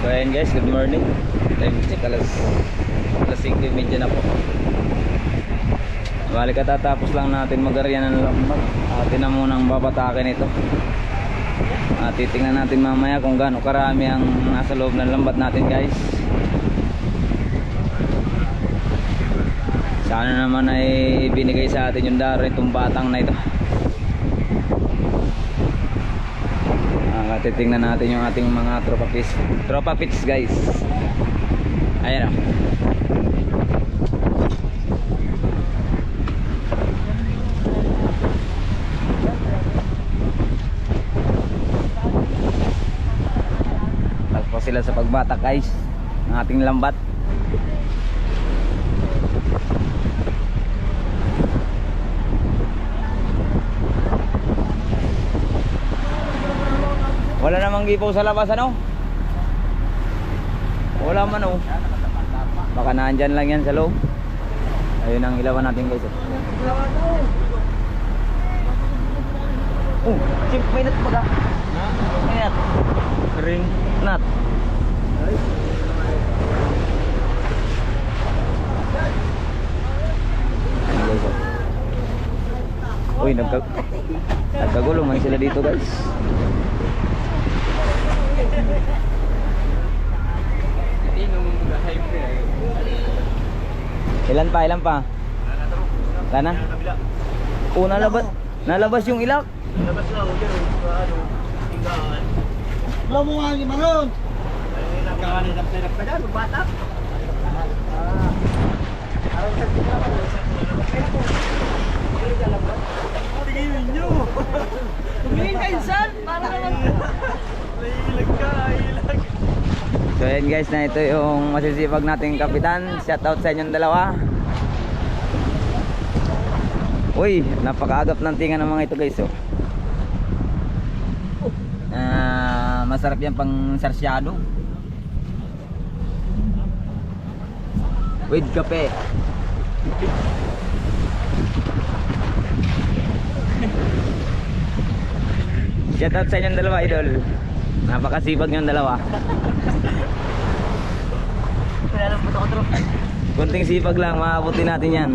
So ayan guys, good morning. Time check alas alas 5.30 na po. Bali katatapos lang natin mag-arya ng lambat. Atin na munang babatakin ito. At titingnan natin mamaya kung gaano karami ang nasa loob ng lambat natin guys. Sana naman ay binigay sa atin yung daro itong batang na ito. Ah, titingnan natin yung ating mga tropa pits. Tropa pits guys. Ayan o. Tapos sila sa pagbatak guys ng ating lambat. Wala namang gipaw sa labas ano? Wala man oh. Baka nandyan lang yan sa loob. Ayun ang ilawan natin guys. oh. Oh, chip, may nut ba ka? May nut. Ring oh. Uy, nagka nagkagulo man sila dito guys. Ilan pa, ilan pa? Wala na? Oo, nalabas, nalabas yung ilak. Labas na ako dyan, ano, tinggaan. Alam mo nga lima nun. Ay, nagkakanay na dyan, bata. Tumingin kayo saan? Para naman. So ayan guys, na ito yung masisipag nating kapitan. Shout out sa inyong dalawa. Uy, napakaagap ng tinga ng mga ito guys. Oh. Ah, masarap yan pang sarsyado. With kape. Shout out sa inyong dalawa, idol. Napakasipag yung dalawa. Kunting sipag lang, maabutin natin yan.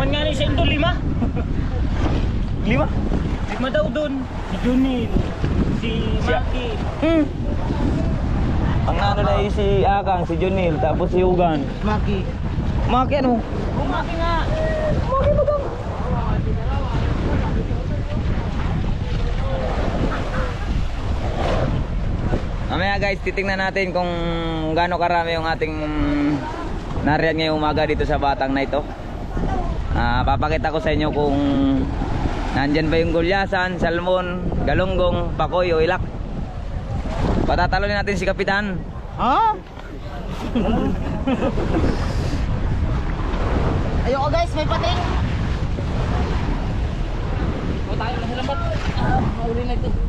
Man nga ni ito, lima. Lima? Lima daw doon. Si Junil, si Maki. Hmm. Ang ano na yung si Akang, si Junil, tapos si Ugan. Maki. Maki ano? Maki nga. Mamaya guys, titingnan natin kung gaano karami yung ating nariyan ngayong umaga dito sa batang na ito. Ah, papakita ko sa inyo kung nandyan ba yung gulyasan, salmon, galunggong, pakoy o ilak. Patatalonin natin si Kapitan. Ha? Ayoko guys, may pating. O tayo na? Ah, mauli na ito.